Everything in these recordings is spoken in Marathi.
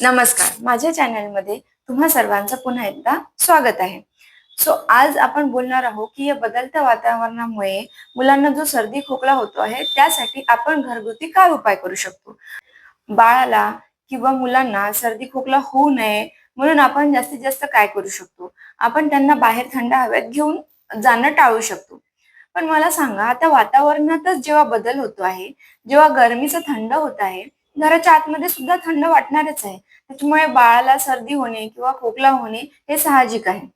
नमस्कार. माझ्या चॅनलमध्ये तुम्हा सर्वांचं पुन्हा एकदा स्वागत आहे. सो आज आपण बोलणार आहोत की या बदलत्या वातावरणामुळे मुलांना जो सर्दी खोकला होतो आहे त्यासाठी आपण घरगुती काय उपाय करू शकतो? बाळाला किंवा मुलांना सर्दी खोकला होऊ नये म्हणून आपण जास्तीत जास्त काय करू शकतो? आपण त्यांना बाहेर थंड हवेत घेऊन जाणं टाळू शकतो. पण मला सांगा आता वातावरणातच जेव्हा बदल होतो आहे जेव्हा गरमीचं थंड होत आहे घराच्या आतमध्ये सुद्धा थंड वाटणारच आहे. त्याच्यामुळे बाळाला सर्दी होणे किंवा खोकला होणे हे साहजिक आहे.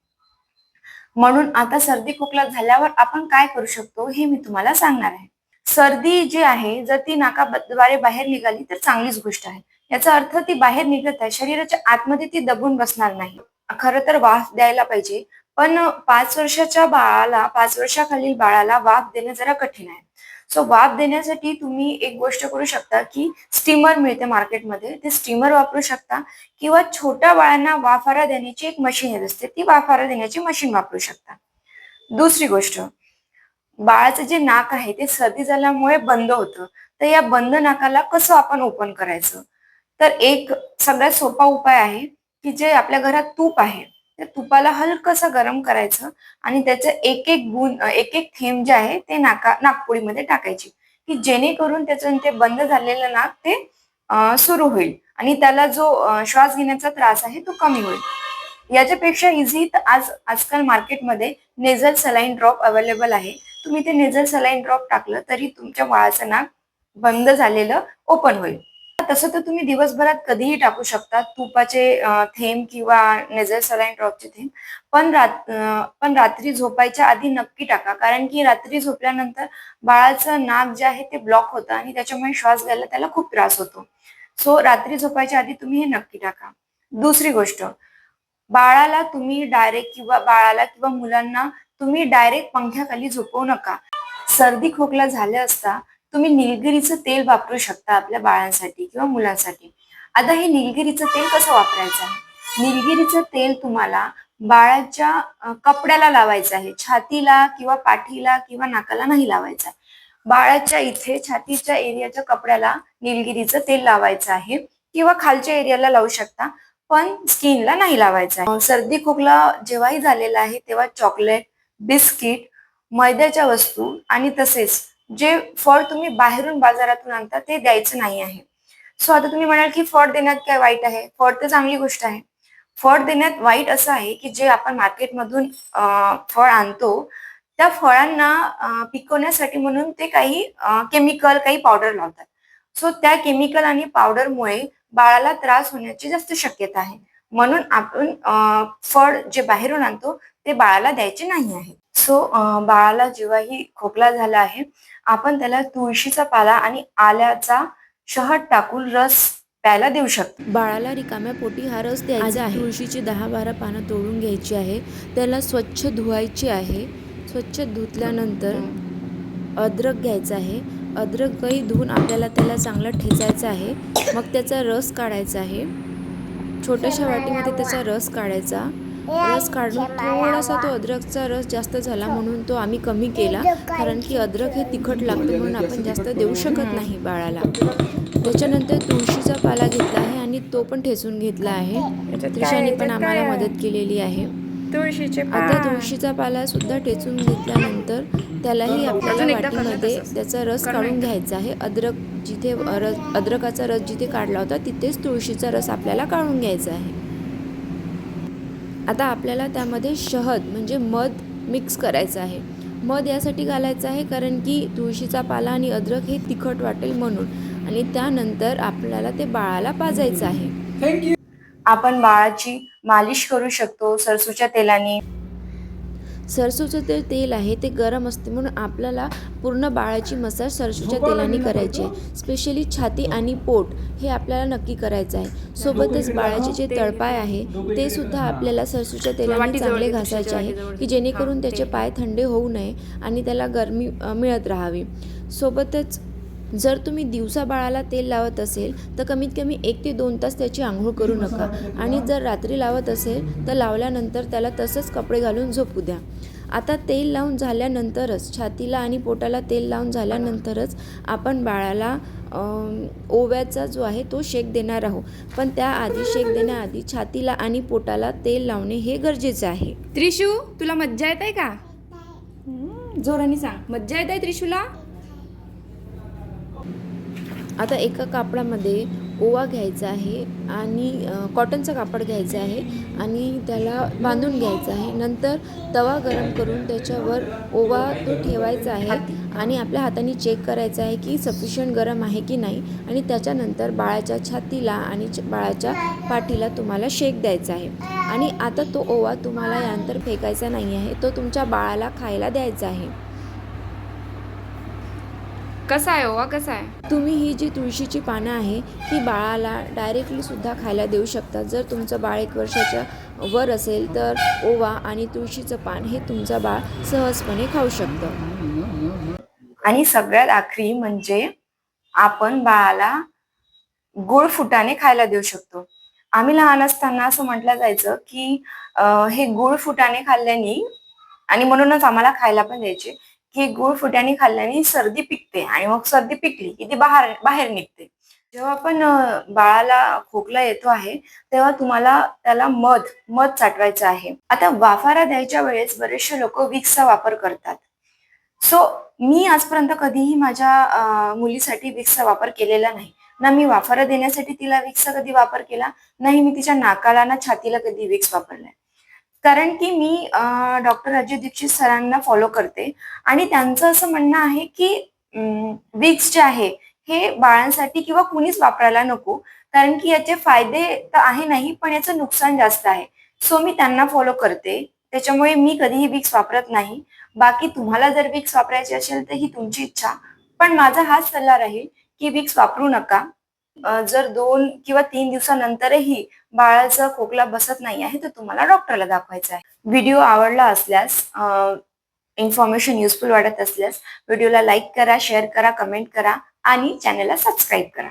म्हणून आता सर्दी खोकला झाल्यावर आपण काय करू शकतो हे मी तुम्हाला सांगणार आहे. सर्दी जी आहे जर ती नाकाद्वारे बाहेर निघाली तर चांगलीच गोष्ट आहे. याचा अर्थ ती बाहेर निघत आहे शरीराच्या आतमध्ये ती दबून बसणार नाही. खरं तर वाफ द्यायला पाहिजे पण पाच वर्षाच्या बाळाला पाच वर्षाखालील बाळाला वाफ देणं जरा कठीण आहे. सो वाफ देण्यासाठी तुम्ही एक गोष्ट करू शकता की स्टीमर मिळते मार्केटमध्ये ते स्टीमर वापरू शकता किंवा छोट्या बाळांना वाफारा देण्याची एक मशीन येत असते. ती वाफारा देण्याची मशीन वापरू शकता. दुसरी गोष्ट बाळाचं जे नाक आहे ते सर्दी झाल्यामुळे बंद होतं. तर या बंद नाकाला कसं आपण ओपन करायचं? तर एक सगळ्यात सोपा उपाय आहे की जे आपल्या घरात तूप आहे. त्या तुपाला हलकसं गरम करायचं आणि त्याचं एक एक गुण एक एक थेंब जे आहे ते नाका नागपुडीमध्ये टाकायची. की जेणेकरून त्याचं ते बंद झालेलं नाक ते सुरू होईल आणि त्याला जो श्वास घेण्याचा त्रास आहे तो कमी होईल. याच्यापेक्षा इझी तर आज आजकाल मार्केटमध्ये नेझल सलाईन ड्रॉप अवेलेबल आहे. तुम्ही ते नेझल सलाईन ड्रॉप टाकलं तरी तुमच्या बाळाचं नाक बंद झालेलं ओपन होईल. तसं तर तुम्ही दिवसभरात कधीही टाकू शकता तुपाचे थेंब किंवा नेझर सलाईन ड्रॉपचे थेंब. पण रात पण रात्री झोपायच्या आधी नक्की टाका. कारण की रात्री झोपल्यानंतर बाळाचं नाक जे आहे ते ब्लॉक होतं आणि त्याच्यामुळे श्वास घ्यायला त्याला खूप त्रास होतो. सो रात्री झोपायच्या आधी तुम्ही हे नक्की टाका. दुसरी गोष्ट बाळाला तुम्ही डायरेक्ट किंवा बाळाला किंवा मुलांना तुम्ही डायरेक्ट पंख्याखाली झोपवू नका. सर्दी खोकला झाले असता तुम्ही निलगिरीचं तेल वापरू शकता आपल्या बाळांसाठी किंवा मुलांसाठी. आता हे निलगिरीचं तेल कसं वापरायचं आहे? निलगिरीचं तेल तुम्हाला बाळाच्या कपड्याला लावायचं आहे. छातीला किंवा पाठीला किंवा नाकाला नाही लावायचं आहे. बाळाच्या इथे छातीच्या एरियाच्या कपड्याला निलगिरीचं तेल लावायचं आहे. किंवा खालच्या एरियाला लावू शकता पण स्किनला नाही लावायचं आहे. सर्दी खोकला जेव्हाही झालेला आहे तेव्हा चॉकलेट बिस्किट मैद्याच्या वस्तू आणि तसेच जे फळ तुम्ही बाहेरून बाजारातून आणता ते द्यायचं नाही आहे. सो आता तुम्ही म्हणाल की फळ देण्यात काय वाईट आहे? फळ तर चांगली गोष्ट आहे. फळ देण्यात वाईट असं आहे की जे आपण मार्केटमधून फळ आणतो त्या फळांना पिकवण्यासाठी म्हणून ते काही केमिकल काही पावडर लावतात. सो त्या केमिकल आणि पावडरमुळे बाळाला त्रास होण्याची जास्त शक्यता आहे. म्हणून आपण फळ जे बाहेरून आणतो ते बाळाला द्यायचे नाही आहे. सो बाळाला जेव्हाही खोकला झाला आहे आपण त्याला तुळशीचा पाला आणि आल्याचा शहद टाकून रस प्यायला देऊ शकतो. बाळाला रिकाम्या पोटी हा रस द्यायचा आहे. तुळशीची दहा बारा पानं तोडून घ्यायची आहे. त्याला स्वच्छ धुवायची आहे. स्वच्छ धुतल्यानंतर अद्रक घ्यायचा आहे. अद्रकही धुवून आपल्याला त्याला चांगलं ठेचायचं आहे. मग त्याचा रस काढायचा आहे. छोट्याशा वाटीमध्ये त्याचा रस काढायचा. रस काढून थोडासा तो अद्रकचा रस जास्त झाला म्हणून तो आम्ही कमी केला. कारण की अद्रक हे तिखट लागतं म्हणून आपण जास्त देऊ शकत नाही बाळाला. त्याच्यानंतर तुळशीचा पाला घेतला आहे आणि तो पण ठेचून घेतला आहे. त्रिशाने पण आम्हाला मदत केलेली आहे. तुळशीचे आता तुळशीचा पाला सुद्धा ठेचून घेतल्यानंतर त्यालाही आपल्याला वाटीमध्ये. त्याचा रस काढून. घ्यायचा आहे. अद्रक जिथे रस अद्रकाचा रस जिथे काढला होता तिथेच तुळशीचा रस आपल्याला काढून घ्यायचा आहे. आता आपल्याला त्यामध्ये शहद म्हणजे मध मिक्स करायचं आहे. मध यासाठी घालायचं आहे कारण की तुळशीचा पाला आणि अद्रक हे तिखट वाटेल म्हणून आणि त्यानंतर आपल्याला ते बाळाला पाजायचं आहे. आपण बाळाची मालिश करू शकतो सरसूच्या तेलाने. सरसूचं ते तेल आहे ते गरम असते म्हणून आपल्याला पूर्ण बाळाची मसाज सरसूच्या तेलाने करायची आहे. स्पेशली छाती आणि पोट हे आपल्याला नक्की करायचं आहे. सोबतच बाळाचे जे तळपाय आहे ते सुद्धा आपल्याला सरसूच्या तेलाने चांगले घासायचे आहे की जेणेकरून त्याचे पाय थंडे होऊ नये आणि त्याला गरमी मिळत राहावी. सोबतच जर तुम्ही दिवसा बाळाला तेल लावत असेल तर कमीत कमी एक ते दोन तास त्याची आंघोळ करू नका. आणि जर रात्री लावत असेल तर लावल्यानंतर त्याला तसंच कपडे घालून झोपू द्या. आता तेल लावून झाल्यानंतरच छातीला आणि पोटाला तेल लावून झाल्यानंतरच आपण बाळाला ओव्याचा जो आहे तो शेक देणार आहोत. पण त्याआधी शेक देण्याआधी छातीला आणि पोटाला तेल लावणे हे गरजेचे आहे. त्रिशू तुला मज्जा येत आहे का? जोराने सांग. मज्जा येत आहे त्रिशूला? आता एका कापडामध्ये ओवा घ्यायचा आहे आणि कॉटनचं कापड घ्यायचं आहे आणि त्याला बांधून घ्यायचं आहे. नंतर तवा गरम करून त्याच्यावर ओवा तो ठेवायचा आहे आणि आपल्या हाताने चेक करायचं आहे की सफिशियंट गरम आहे की नाही आणि त्याच्यानंतर बाळाच्या छातीला आणि बाळाच्या पाठीला तुम्हाला शेक द्यायचा आहे. आणि आता तो ओवा तुम्हाला यानंतर फेकायचा नाही आहे तो तुमच्या बाळाला खायला द्यायचा आहे. कसा आहे ओवा? कसा आहे? तुम्ही ही जी तुळशीची पानं आहे ती बाळाला डायरेक्टली सुद्धा खायला देऊ शकता. जर तुमचं बाळ एक वर्षाच्या वर असेल तर ओवा आणि तुळशीचं पान हे तुमचं बाळ सहजपणे खाऊ शकतं. आणि सगळ्यात आखरी म्हणजे आपण बाळाला गुळ फुटाणे खायला देऊ शकतो. आम्ही लहान असताना असं म्हटलं जायचं की हे गुळ फुटाणे खाल्ल्याने आणि म्हणूनच आम्हाला खायला पण द्यायचे. की गुळ फुट्याने खाल्ल्याने सर्दी पिकते आणि मग सर्दी पिकली की ती बाहेर बाहेर निघते. जेव्हा आपण बाळाला खोकला येतो आहे तेव्हा तुम्हाला त्याला मध मध साठवायचं आहे. आता वाफारा द्यायच्या वेळेस बरेचसे लोक विक्सचा वापर करतात. सो मी आजपर्यंत कधीही माझ्या मुलीसाठी विक्सचा वापर केलेला नाही. ना मी वाफारा देण्यासाठी तिला विक्सचा कधी वापर केला नाही मी तिच्या नाकाला ना छातीला कधी विक्स वापरलाय. कारण की मी डॉक्टर अजय दीक्षित सरांना फॉलो करते. आणि त्यांचं असं म्हणणं आहे की विक्स जे आहे हे बाळांसाठी किंवा कुणीच वापरायला नको. कारण की याचे फायदे तर आहे नाही पण याचं नुकसान जास्त आहे. सो मी त्यांना फॉलो करते. त्याच्यामुळे मी कधीही विक्स वापरत नाही. बाकी तुम्हाला जर विक्स वापरायची असेल तर ही तुमची इच्छा. पण माझा हाच सल्ला राहील की विक्स वापरू नका. जर दोन किंवा तीन दिवसानंतरही बाळाचा खोकला बसत नाही आहे तर तुम्हाला डॉक्टरला दाखवायचा आहे. व्हिडिओ आवडला असल्यास इन्फॉर्मेशन युजफुल वाटत असल्यास व्हिडिओला लाईक करा शेअर करा कमेंट करा आणि चॅनलला सबस्क्राईब करा.